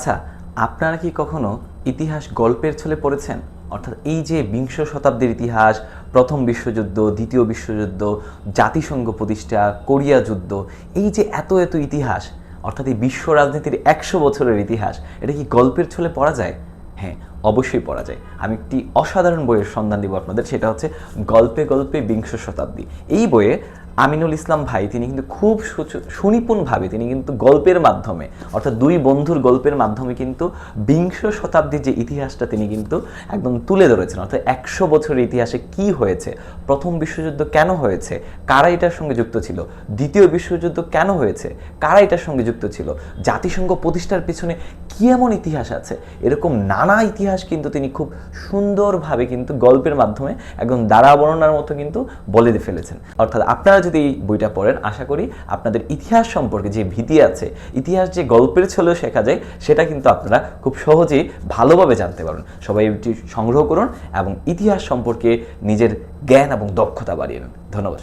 আচ্ছা আপনারা কি কখনো ইতিহাস গল্পের ছলে পড়েছেন? অর্থাৎ এই যে বিংশ শতাব্দীর ইতিহাস, প্রথম বিশ্বযুদ্ধ, দ্বিতীয় বিশ্বযুদ্ধ, জাতিসংঘ প্রতিষ্ঠা, কোরিয়া যুদ্ধ, এই যে এত এত ইতিহাস, অর্থাৎ এই বিশ্ব রাজনীতির একশো বছরের ইতিহাস, এটা কি গল্পের ছলে পড়া যায়? হ্যাঁ অবশ্যই পড়া যায়। আমি একটি অসাধারণ বইয়ের সন্ধান দিব আপনাদের, সেটা হচ্ছে গল্পে গল্পে বিংশ শতাব্দী। এই বইয়ে আমিনুল ইসলাম ভাই, তিনি কিন্তু খুব সুনিপুণভাবে, তিনি কিন্তু গল্পের মাধ্যমে, অর্থাৎ দুই বন্ধুর গল্পের মাধ্যমে কিন্তু বিংশ শতাব্দীর যে ইতিহাসটা তিনি কিন্তু একদম তুলে ধরেছেন। অর্থাৎ একশো বছরের ইতিহাসে কি হয়েছে, প্রথম বিশ্বযুদ্ধ কেন হয়েছে, কারা এটার সঙ্গে যুক্ত ছিল, দ্বিতীয় বিশ্বযুদ্ধ কেন হয়েছে, কারা এটার সঙ্গে যুক্ত ছিল, জাতিসংঘ প্রতিষ্ঠার পিছনে কি এমন ইতিহাস আছে? এরকম নানা ইতিহাস কিন্তু তিনি খুব সুন্দরভাবে কিন্তু গল্পের মাধ্যমে একদম দ্বারা বর্ণনার মতো কিন্তু বলে ফেলেছেন। অর্থাৎ আপনারা যদি এই বইটা পড়েন, আশা করি আপনাদের ইতিহাস সম্পর্কে যে ভীতি আছে, ইতিহাস যে গল্পের ছলেও শেখা যায়, সেটা কিন্তু আপনারা খুব সহজেই ভালোভাবে জানতে পারেন সবাই এটি সংগ্রহ করুন এবং ইতিহাস সম্পর্কে নিজের জ্ঞান এবং দক্ষতা বাড়িয়ে নেন। ধন্যবাদ